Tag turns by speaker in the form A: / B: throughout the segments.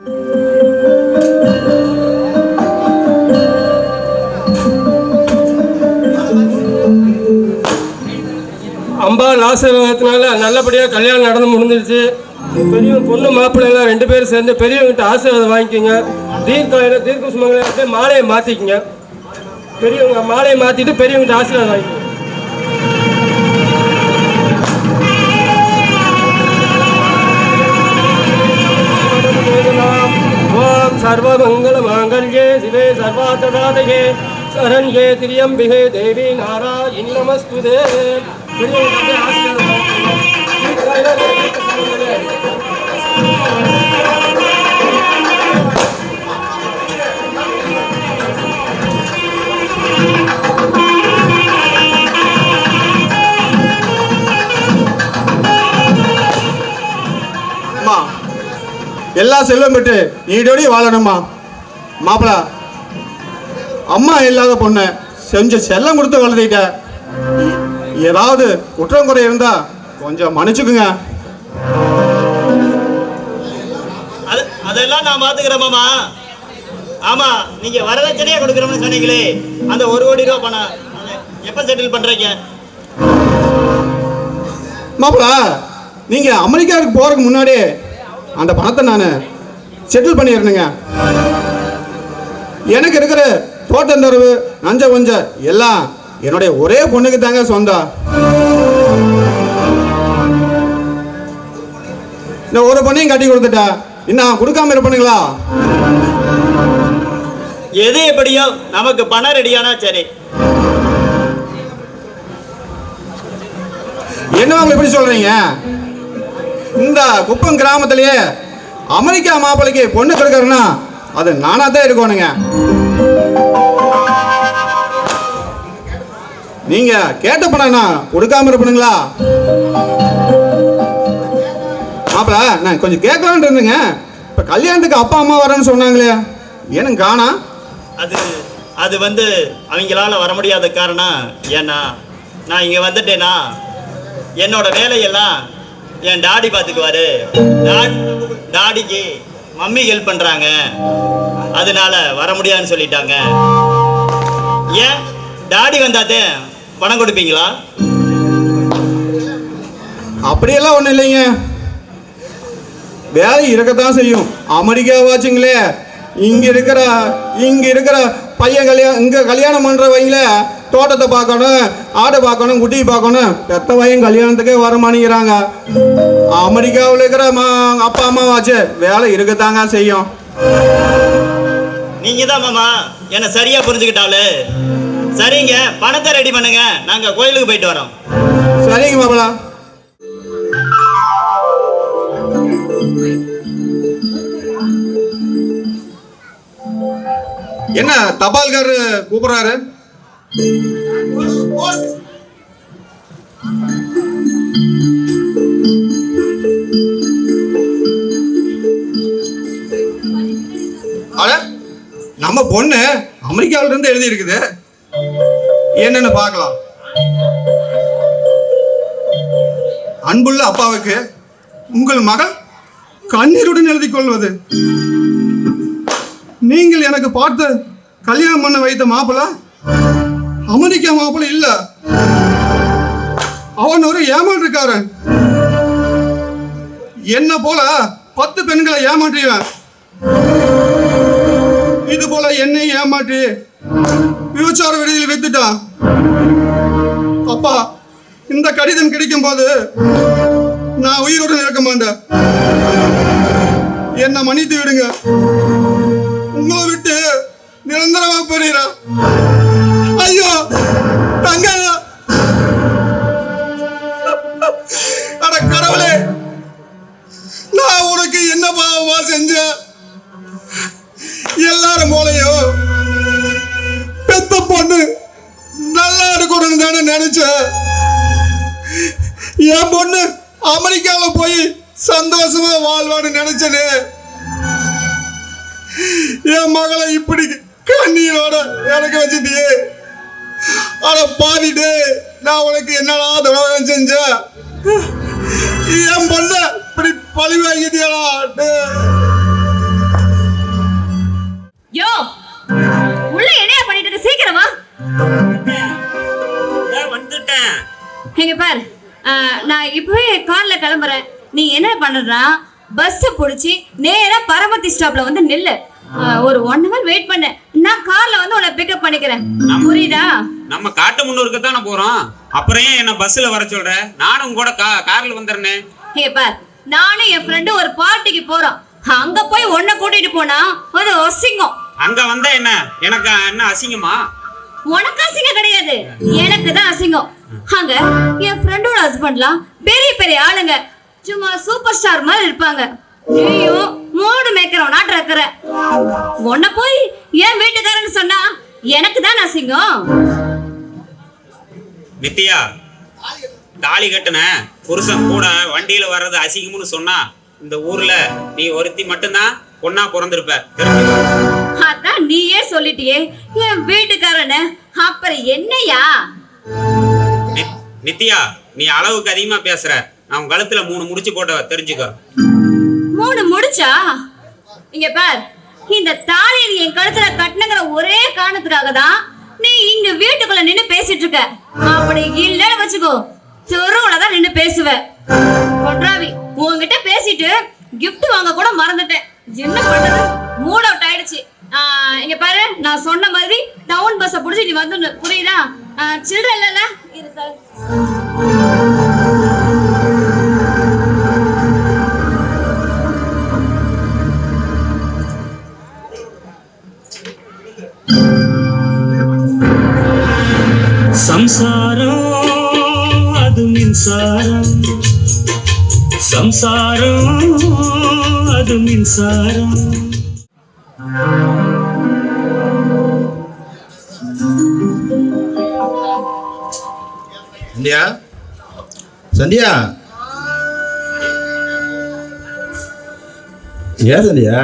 A: அம்பாள் ஆசீர்வாதத்தினால நல்லபடியாக கல்யாணம் நடந்து முடிஞ்சிருச்சு. பெரிய பொண்ணு மாப்பிள்ளைலாம் ரெண்டு பேரும் சேர்ந்து பெரியவங்கிட்ட ஆசீர்வாதம் வாங்கிக்கோங்க. தீர்க்க தீர்க்க சுமங்கலத்தை மாலையை மாற்றிக்கோங்க பெரியவங்க மாலையை மாற்றிட்டு பெரியவங்கிட்ட ஆசீர்வாதம் வாங்கிக்கோங்க. ஓம் சர்வமங்கல மாங்கல்யே சிவே சர்வார்த்ததாதகே சரண்யே திரியம்பிகே தேவி நாராயணி நமஸ்துதே. பெரியவங்க
B: செல்வம் பெற்று நீடோடி வாழணும்மா. மாப்பிள அம்மா இல்லாத பொண்ணு செஞ்ச செல்லம் கொடுத்து வளர்த்திட்ட ஏதாவது குற்றம் குறை இருந்தா கொஞ்சம் மன்னிச்சுக்குங்க.
C: அது அதெல்லாம் நான் பாத்துக்கிறேன் மாமா. ஆமா நீங்க வரதட்சணையா கொடுக்குறோம்னு சொன்னீங்களே. அந்த ஒரு கோடி ரூபா பணம் எப்ப செட்டில் பண்றீங்க?
B: மாப்பிள நீங்க அமெரிக்காவுக்கு போறதுக்கு முன்னாடி அந்த பணத்தை நான் செட்டில் பண்ணிடுறேங்க எனக்கு இருக்கிற தோட்டந்தரவு நஞ்ச கொஞ்ச எல்லாம் என்னுடைய ஒரே பொண்ணுக்கு தாங்க சொந்தம். இந்த ஒரு பொண்ணையும் கட்டி கொடுத்துட்டா இன்னும் கொடுக்காம இருப்பானுங்களா?
C: எது எப்படியோ நமக்கு பணம் ரெடியானா சரி.
B: என்ன அவங்க இப்படி சொல்றீங்க? இந்த குப்பம் கிராமத்திலேயே அமெரிக்கா மாப்பிள்ளைக்கு பொண்ணு கொடுக்கறேன்னா அது நானா தான் இருக்கணுங்க நீங்க கேட்ட பணம்னா கொடுக்காம இருப்பணுங்களா மாப்பிள நான் கொஞ்சம் கேட்கலான் இருந்தேங்க. இப்ப கல்யாணத்துக்கு அப்பா அம்மா வரேன்னு சொன்னாங்களே ஏன்னு காணா?
C: அது அது வந்து அவங்களால வர முடியாத காரணம் ஏன்னா நான் இங்க வந்துட்டேனா என்னோட வேலையெல்லாம் என் டாடி பார்த்துக்குவாரு டாடிக்கு மம்மி ஹெல்ப் பண்ணுறாங்க அதனால வர முடியாதுன்னு சொல்லிட்டாங்க. ஏன்? டாடி வந்தாதே பணம் கொடுப்பீங்களா?
B: அப்படியெல்லாம் ஒன்றும் இல்லைங்க. வேலை இருக்கத்தான் செய்யும். அமெரிக்கா வாச்சுங்களே. இங்க இருக்கிற இங்க இருக்கிற பையன் கல்யாணம் இங்க கல்யாணம் பண்றவங்களே தோட்டத்தை பார்க்கணும் ஆடை பார்க்கணும் குட்டி பார்க்கணும். பெத்த பையன் கல்யாணத்துக்கே வர மாட்டேங்கிறாங்க. அமெரிக்காவில் இருக்கிற அப்பா அம்மா வாச்சு வேலை இருக்கத்தாங்க செய்யும்.
C: நீங்க தான் மாமா என்னை சரியா புரிஞ்சுக்கிட்டாலு. சரிங்க பணத்தை ரெடி பண்ணுங்க. நாங்க கோயிலுக்கு போயிட்டு வரோம்.
B: சரிங்க மாப்பிளா. என்ன தபால்கார் கூப்பிடுறாரு? அட நம்ம பொண்ணு அமெரிக்காவில இருந்து எழுதி இருக்குது என்னன்னு பார்க்கலாம். அன்புள்ள அப்பாவுக்கு உங்கள் மகள் கண்ணீருடன் எழுதி கொள்வது. நீங்கள் எனக்கு பார்த்து கல்யாணம் பண்ண வைத்த மாப்பிள்ள அமெரிக்கா மாப்பிள இல்ல. அவன் ஒரு ஏமாற்றுக்காரன். என்ன போல பத்து பெண்களை ஏமாற்றியவன் இது போல என்னை ஏமாற்றி விபச்சார விடுதியில் வைத்துட்டான். அப்பா இந்த கடிதம் கிடைக்கும் போது நான் உயிருடன் இருக்க மாட்டேன். என்னை மன்னித்து விடுங்க. உங்களை விட்டு நிரந்தரமா போறீரா பாவமா செஞ்சேன் எல்லாரும் போலையும் பெத்த பொண்ணு நல்லா இருக்கணும்னு தானே நினைச்சேன். என் பொண்ணு அமெரிக்காவில் போய் சந்தோஷமா வாழ்வான்னு நினைச்சனே. என் மகளை இப்படி கண்ணீரோட எனக்கு வச்சுட்டியே. ஆனா பாதிட்டு நான் உனக்கு என்னடா துரோகம் செஞ்சேன்? என் பொண்ண? இப்படி பழி வாங்கிட்டியடா டேய்.
D: யோ உள்ள என்னையா பண்ணிட்டு இருக்க? சீக்கிரமா.
E: வந்துட்டேன்.
D: இங்க பாரு. நான் இப்பவே கார்ல கிளம்புறேன். நீ என்ன பண்ணுறா? பஸ்ஸை பிடிச்சி நேரா பரமத்தி ஸ்டாப்ல வந்து நில்லு. ஒரு ஒன் ஹவர் வெயிட் பண்ணு. நான் கார்ல வந்து உன்னை பிக்கப் பண்ணிக்கிறேன். புரியுதா?
E: நம்ம காட்டு முன்னூருக்கு தானே போறோம்? அப்புறம் ஏன் என்ன பஸ்ல வர சொல்ற? நானும் கூட கார்ல வந்துடுறேனே.
D: இங்க பார் நானும் என் ஃப்ரெண்டு ஒரு பார்ட்டிக்கு போறோம். அங்க போய் உன்னை கூட்டிட்டு போனா அது அசிங்கம்.
E: அங்க வந்தா என்ன? எனக்கு என்ன அசிங்கமா?
D: உனக்கு அசிங்கம் கிடையாது. எனக்கு தான் அசிங்கம். அங்க என் ஃப்ரெண்டோட ஹஸ்பண்ட்லாம் பெரிய பெரிய ஆளுங்க. சும்மா சூப்பர் ஸ்டார் மாதிரி இருப்பாங்க. ஐயோ மூடு மேய்க்கிறவன் இருக்கிற உன்னை போய் என் வீட்டுக்காரன்னு சொன்னா எனக்கு தான் அசிங்கம்.
E: நித்யா தாலி கட்டுன புருஷன் கூட வண்டியில வர்றது அசிங்கம்னு சொன்னா இந்த ஊர்ல நீ ஒருத்தி மட்டும்தான் பொண்ணா பிறந்திருப்ப.
D: அதான் நீயே சொல்லிட்டியே. என் வீட்டுக்காரன்னு அப்புறம் என்னையா?
E: நித்யா நீ அளவுக்கு அதிகமா பேசுற. நான் கழுத்துல மூணு முடிச்சு போட்ட தெரிஞ்சுக்கோ.
D: மூணு முடிச்சா? இங்க பார். இந்த தாலியை என் கழுத்துல கட்டணுங்கிற ஒரே காரணத்துக்காக தான் நீ இங்க வீட்டுக்குள்ள நின்னு பேசிட்டு இருக்க. அப்படி இல்லன்னு வச்சுக்கோ. தெருவுல தான் நின்னு பேசுவ. கொட்ராவி உன்கிட்ட பேசிட்டு கிஃப்ட் வாங்க கூட மறந்துட்டேன். என்ன பண்றது? மூட் அவுட் ஆயிடுச்சு. இங்க பாரு நான் சொன்ன மாதிரி டவுன் பஸ்ஸை பிடிச்சி நீ வந்து புரியுதா? சில்ட்ரன் இல்லைல்ல?
F: சம்சாரம் அது மின்சாரம். சம்சாரம் அது மின்சாரம்.
G: சந்தியா? சந்தியா? ஏன் சந்தியா?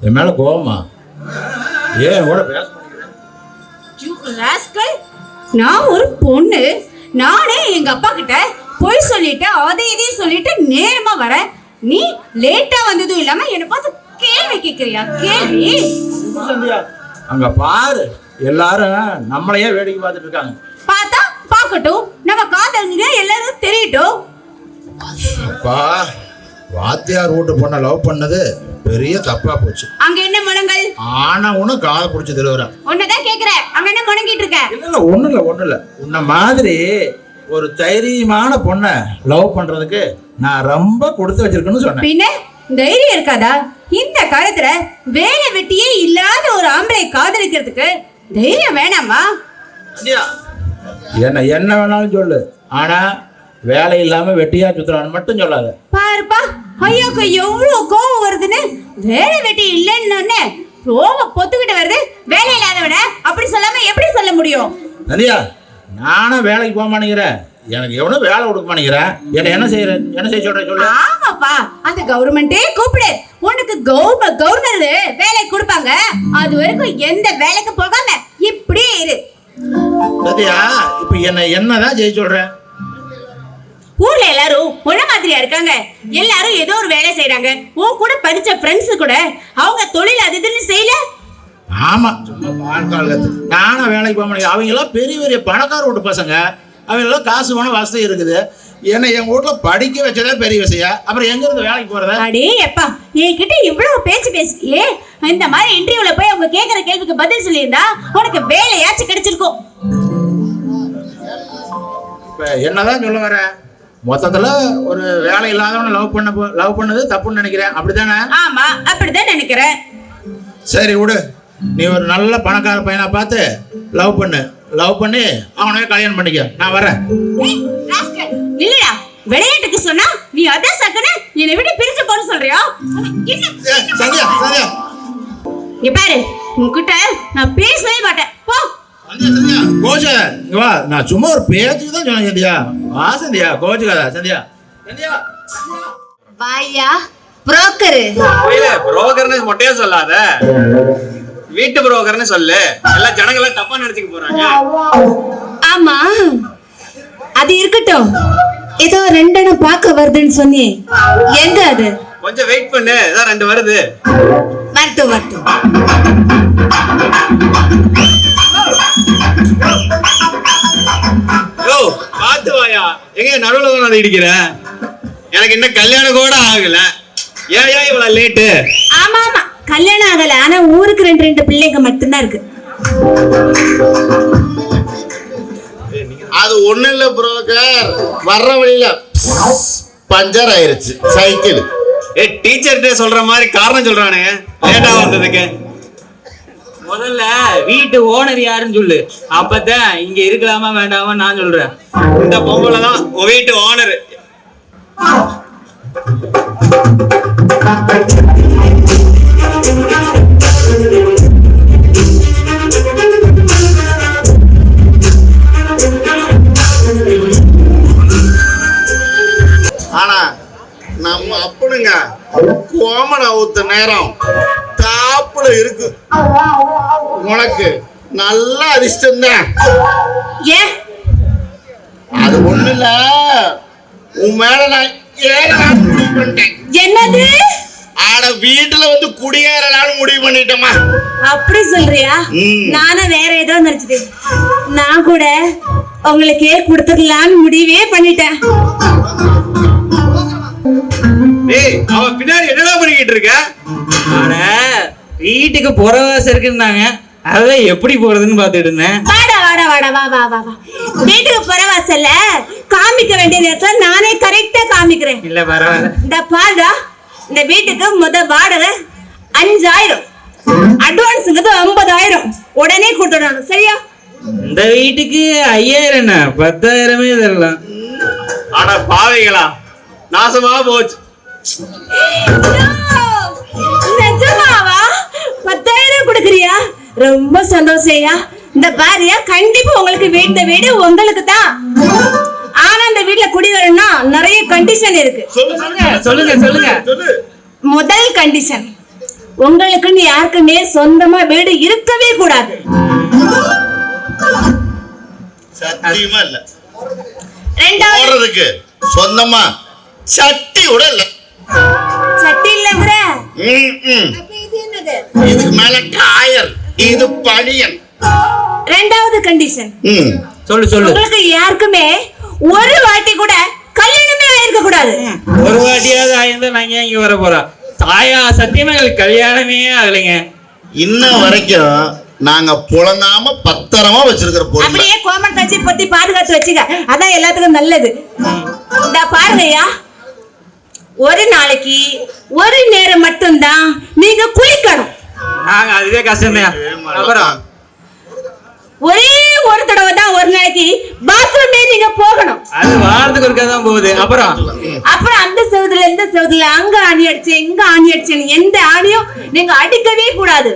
G: என் மேலே கோவமா? ஏன் கூட பேச
D: நான் ஒரு பொண்ணு. நானே எங்க அப்பா கிட்ட பொய் சொல்லிட்டு அதை இதையும் சொல்லிட்டு நேரமா வரேன். நீ லேட்டா வந்ததும் இல்லாம என்ன பார்த்து கேள்வி கேக்குறியா? கேள்வி.
G: அங்க பாரு. எல்லாரும் நம்மளையே வேடிக்கை பார்த்துட்டு இருக்காங்க.
D: பார்த்தா பார்க்கட்டும். நம்ம காதலிங்க எல்லாரும் தெரியட்டும்.
G: அப்பா வாத்தியார் வீட்டு பொண்ணை லவ் பண்ணது பெரிய தப்பா போச்சு.
D: அங்க என்ன முழங்கல்
G: ஆனா உன காதை பிடிச்சி திருவுறேன்.
D: உன்னதான் கேக்குறேன். அங்க என்ன முழங்கிட்டு இருக்க?
G: இல்ல இல்ல ஒண்ணும் இல்ல ஒண்ணும் இல்ல. உன்ன மாதிரி ஒரு தைரியமான பொண்ணை லவ் பண்றதுக்கு நான் ரொம்ப கொடுத்து வச்சிருக்கேன்னு சொன்னேன்.
D: பின்ன? தைரியம் இருக்காதா? இந்த காலத்துல வேலை வெட்டியே இல்லாத ஒரு ஆம்பளை காதலிக்கிறதுக்கு தைரியம் வேணாமா?
G: என்ன என்ன வேணாலும் சொல்லு. ஆனா வேலை இல்லாம வெட்டியா சுத்துறான்னு மட்டும் சொல்லாத.
D: பாருப்பா ஐயோக்கு எவ்வளவு கோவம் வருதுன்னு வேலை வெட்டி இல்லைன்னு ரோம பொத்துக்கிட்டு வருது வேலை இல்லாதவன அப்படி சொல்லாம எப்படி சொல்ல முடியும்
G: நதியா நானும் வேலைக்கு போக மாட்டேங்கிறேன். எனக்கு எவனும் வேலை கொடுக்க மாட்டேங்கிறேன். என்ன என்ன செய்யற என்ன செய்ய சொல்ற? சொல்லு.
D: ஆமாப்பா. அந்த கவர்மெண்டே கூப்பிடு. உனக்கு கவர்மெண்ட் கவர்னர் வேலை கொடுப்பாங்க. அது வரைக்கும் எந்த வேலைக்கு போகாம இப்படியே இரு.
G: சத்யா இப்ப என்ன என்னதான் செய்ய சொல்ற?
D: ஊர்ல எல்லாரும் ஒன்ன மாதிரியா இருக்காங்க. எல்லாரும் ஏதோ ஒரு வேலை செய்யறாங்க உன் கூட படிச்ச ஃப்ரெண்ட்ஸ் கூட அவங்க தொழில் அது இதுன்னு செய்யல?
G: ஆமா. சும்மா நானும் வேலைக்கு போக மாட்டேங்க அவங்க எல்லாம் பெரிய பெரிய பணக்கார வீட்டு பசங்க. அவங்க எல்லாம் காசு பணம் வசதி இருக்குது. என்னை என் வீட்டுல படிக்க வச்சதே பெரிய விஷயம். அப்புறம் எங்க இருந்து வேலைக்கு போறத?
D: அடே எப்பா என்கிட்ட இவ்வளவு பேச்சு பேசியே இந்த மாதிரி இன்டர்வியூல போய் அவங்க கேக்குற கேள்விக்கு பதில் சொல்லியிருந்தா உனக்கு வேலையாச்சும் கிடைச்சிருக்கும்.
G: இப்ப என்னதான் சொல்ல வர? மொத்தத்துல ஒரு வேலை இல்லாதவனை லவ் பண்ண லவ் பண்ணது தப்புன்னு நினைக்கிறேன். அப்படிதானே
D: ஆமா அப்படிதான் நினைக்கிறேன்.
G: சரி விடு. நீ ஒரு நல்ல பணக்கார பையனா பார்த்து லவ் பண்ணு. லவ் பண்ணி அவனவே கல்யாணம் பண்ணிக்க. நான் வரேன்
D: நில்லுடா விளையாட்டுக்கு சொன்னா நீ அதான் சக்கன என்னை விட்டு பிரிஞ்சு போன்னு சொல்றியா?
G: சந்தியா சந்தியா.
D: இங்க பாரு உன்கிட்ட நான் பேசவே மாட்டேன். போ.
G: இங்க வா. நான் சும்மா ஒரு பேச்சுக்கு தான் சொன்னேன் சந்தியா. வா சந்தியா. கோச்சுக்காத சந்தியா. சந்தியா.
D: வாயா புரோக்கரு.
E: இல்ல புரோக்கர்னு மொட்டையா சொல்லாத. வீட்டு புரோக்கர்னு சொல்லு. எல்லா ஜனங்களும் தப்பா நினைச்சுக்க போறாங்க.
D: ஆமா. அது இருக்கட்டும். ஏதோ ரெண்டெண்ணம் பார்க்க வருதுன்னு சொன்னி எங்க அது?
E: கொஞ்சம் வெயிட் பண்ணு. இதான் ரெண்டு வருது.
D: வரட்டும் வரட்டும்
C: யோ பார்த்து வாயா. எங்க நடுவில் வந்து இடிக்கிற? எனக்கு இன்னும் கல்யாணம் கூட ஆகல. ஏன் ஏன் இவ்வளவு லேட்டு
D: கல்யாணம் ஆகல ஆனா ஊருக்கு ரெண்டு ரெண்டு பிள்ளைங்க மட்டும்தான் இருக்கு.
H: அது ஒண்ணு இல்ல புரோக்கர் வர்ற வழியில பஞ்சர் ஆயிருச்சு சைக்கிள்
C: ஏ டீச்சர்கிட்ட சொல்ற மாதிரி காரணம் சொல்றானுங்க லேட்டா வந்ததுக்கு.
E: முதல்ல வீட்டு ஓனர் யாருன்னு சொல்லு. அப்பதான் இங்க இருக்கலாமா வேண்டாமா நான் சொல்றேன்.
C: இந்த பொம்பளை தான் வீட்டு ஓனர்
H: ஊத்த நேரம் தாப்புல இருக்கு. உனக்கு நல்ல அதிர்ஷ்டம் தான். அது ஒண்ணு இல்ல. உன் மேல நான் ஏறலாம்னு முடிவு பண்ணிட்டேன்.
D: என்னது?
H: ஆட வீட்டுல வந்து குடியேறலாம்னு முடிவு பண்ணிட்டேமா
D: அப்படி சொல்றியா. நானும் வேற ஏதோ நினைச்சிட்டேன் நான் கூட உங்களுக்கே கொடுத்துடலான்னு முடிவே பண்ணிட்டேன்.
C: டேய் அவன் பின்னாடி என்னடா பண்ணிக்கிட்டு இருக்க?
E: ஆனா வீட்டுக்கு புறவாசம் இருக்குன்னாங்க. அதான் எப்படி போறதுன்னு பாத்துட்டு இருந்தேன்.
D: வாடா வாடா வாடா வா வா வா வா. வீட்டுக்கு பரவாசல்ல காமிக்க வேண்டிய நேரத்துல நானே கரெக்டா காமிக்கிறேன்.
E: இல்ல பரவாயில்ல.
D: இந்த பாருடா இந்த வீட்டுக்கு முத வாடகை அஞ்சாயிரம். அட்வான்ஸுங்கிறது ஐம்பதாயிரம். உடனே கொடுத்துடணும் சரியா?
E: இந்த வீட்டுக்கு ஐயாயிரம் என்ன? பத்தாயிரமே தரலாம்.
C: அட பாவைகளா நாசமா போச்சு.
D: நிஜமாவா? பத்தாயிரம் கொடுக்குறியா? ரொம்ப சந்தோஷம்யா இந்த பாரியா கண்டிப்பா உங்களுக்கு வீட்டு வீடு உங்களுக்கு தான் ஆனா இந்த வீட்டுல குடி வரணும்னா நிறைய கண்டிஷன் இருக்கு.
E: சொல்லுங்க சொல்லுங்க.
D: முதல் கண்டிஷன் உங்களுக்குன்னு யாருக்குமே சொந்தமா வீடு இருக்கவே கூடாது.
H: சத்தியமா இல்ல.
D: ரெண்டாவது.
H: சொந்தமா? சட்டி கூட இல்ல.
D: சட்டி இல்லங்கிற
H: இதுக்கு மேல காயர் இது பனியன்.
D: ரெண்டாவது கண்டிஷன்
H: ம்.
E: சொல்லு சொல்லு.
D: உங்களுக்கு யாருக்குமே ஒரு வாட்டி கூட கல்யாணமே ஆயிருக்க கூடாது
E: ஒரு வாட்டியாவது ஆயிருந்தா நாங்க இங்க வர போறோம் தாயா சத்தியமா எங்களுக்கு கல்யாணமே ஆகலைங்க.
H: இன்ன வரைக்கும் நாங்க புழங்காம பத்திரமா வச்சிருக்கிற பொருள்.
D: அப்படியே கோமன் கட்சி பத்தி பாதுகாத்து வச்சுக்க. அதான் எல்லாத்துக்கும் நல்லது. இந்த பாருங்கய்யா. ஒரு நாளைக்கு ஒரு நேரம் மட்டும்தான் நீங்க குளிக்கணும்.
E: அதுவே அப்புறம்?
D: ஒரே ஒரு தடவை தான் ஒரு நாளைக்கு பாத்ரூமே நீங்க போகணும்.
E: அது வாரத்துக்கு ஒருக்கா தான் போகுது. அப்புறம்?
D: அப்புறம் அந்த செவத்துல இந்த செவத்துல அங்க ஆணி அடிச்சேன் இங்க ஆணி அடிச்சேன் எந்த ஆணியும் நீங்க அடிக்கவே கூடாது.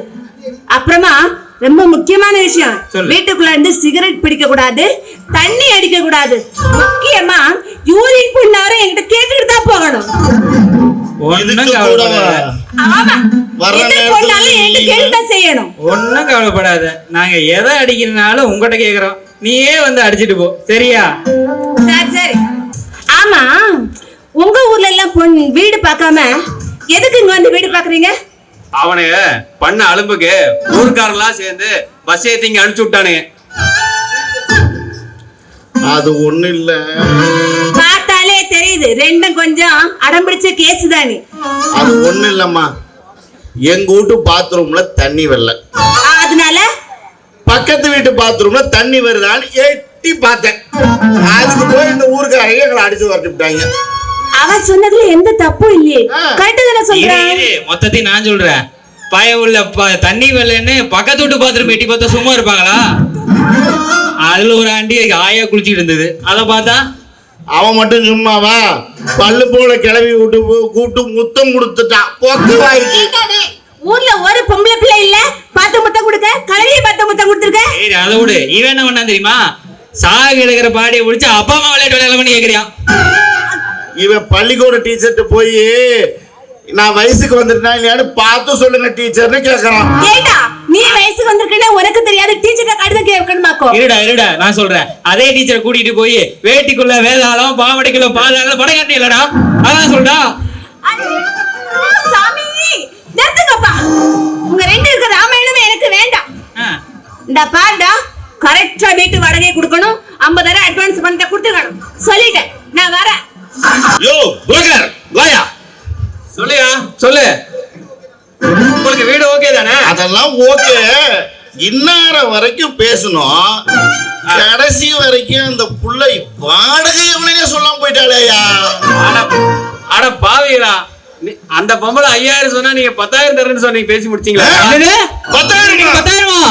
D: அப்புறமா ரொம்ப முக்கியமான விஷயம். வீட்டுக்குள்ள இருந்து சிகரெட் பிடிக்க கூடாது தண்ணி அடிக்க கூடாது முக்கியமா யூரின் பண்ணார என்கிட்ட கேட்டுட்டு தான் போகணும்.
E: ஒன்னும்
H: கூட
E: கவலைப்படாத.
H: நீங்க-
D: கேட்டு தான் செய்யணும்.
E: ஒன்னும் கவலைப்படாத. நாங்க எதை அடிக்கிறனாலும் உங்ககிட்ட கேக்குறோம். நீயே வந்து அடிச்சிட்டு போ. சரியா?
D: சரி சரி. ஆமா. உங்க ஊர்ல எல்லாம் பொன் வீடு பார்க்காம எதுக்கு இங்க வந்து வீடு பாக்குறீங்க
C: அவனுங்க பண்ண அலும்புக்கு ஊர்க்காரெல்லாம் சேர்ந்து பஸ் ஏத்தி இங்க அனுப்பிச்சு விட்டானுங்க.
H: அது ஒண்ணு இல்ல.
D: பார்த்தாலே தெரியுது ரெண்டும் கொஞ்சம் அடம்பிடிச்ச கேஸ் தானே.
H: அது ஒண்ணு இல்லம்மா. எங்க வீட்டு பாத்ரூம்ல தண்ணி வரல.
D: அதனால?
H: பக்கத்து வீட்டு பாத்ரூம்ல தண்ணி வருதான்னு எட்டி பார்த்தேன். அதுக்கு போய் இந்த ஊருக்காரங்க எங்களை அடிச்சு வரட்டுட்டாங்க
D: அவன் சொன்னதுல எந்த தப்பும் இல்லையே. கரெக்ட் தானே சொல்றேன்?
E: மொத்தத்தையும் நான் சொல்றேன். பய உள்ள ப- தண்ணி வரலன்னு பக்கத்து வீட்டு பாத்ரூம் எட்டி பார்த்தா சும்மா இருப்பாங்களா? அதுல ஒரு ஆண்டி ஆயா குளிச்சிட்டு இருந்தது. அதை பார்த்தா
H: அவன் மட்டும் சும்மாவா? பல்லு போல கிளவி விட்டு கூப்பிட்டு முத்தம் கொடுத்துட்டான்.
D: ஊர்ல ஒரு பொம்பளை பிள்ளை இல்ல. பத்து முத்தம் கொடுக்க. கலவியை பத்து முத்தம் கொடுத்துருக்க.
E: சரி அதை விடு. இவன் என்ன பண்ணான் தெரியுமா? சாகு எடுக்கிற பாடியை பிடிச்சி அப்பா அம்மா விளையாட்டு விளையாட பண்ணி கேக்குறியான்
H: இவன் பள்ளிக்கூட டீச்சர்ட்ட போய் நான் வயசுக்கு வந்துட்டேன் இல்லையான்னு பார்த்து சொல்லுங்க டீச்சர்னு கேக்குறான்.
D: ஏண்டா? நீ வயசுக்கு வந்திருக்கேன்னு உனக்கு தெரியாது டீச்சர்ட்ட கடிதம் கேட்கணுமாக்கோ
E: இருடா இருடா நான் சொல்றேன். அதே டீச்சரை கூட்டிட்டு போய் வேட்டிக்குள்ள வேதாளம் பாவடைக்குள்ள பாதாளம் படகாட்டி இல்லடா. அதான் சொல்றா.
D: சாமி நிறுத்துங்கப்பா. உங்க ரெண்டு இருக்கிற ராமாயணமே எனக்கு வேண்டாம். இந்த பாருடா கரெக்டா வீட்டு வாடகை கொடுக்கணும். ஐம்பதாயிரம் அட்வான்ஸ் பணத்தை கொடுத்துக்கணும். சொல்லிட்டேன். நான் வரேன்.
H: யோ புரோக்கர் வாயா.
E: சொல்லுயா? சொல்லு. உங்களுக்கு வீடு ஓகே தானே?
H: அதெல்லாம் ஓகே இன்னார வரைக்கும் பேசணும். கடைசி வரைக்கும் அந்த புள்ளை வாடகை எவ்வளோ சொல்லாம போயிட்டாளேயா?
E: அட அட பாவிகளா. அந்த பொம்பளை ஐயாயிரம் சொன்னா நீங்க பத்தாயிரம் தரேன்னு சொன்னீங்க பேசி முடிச்சீங்களா?
H: பத்தாயிரம்?
E: பத்தாயிரமா?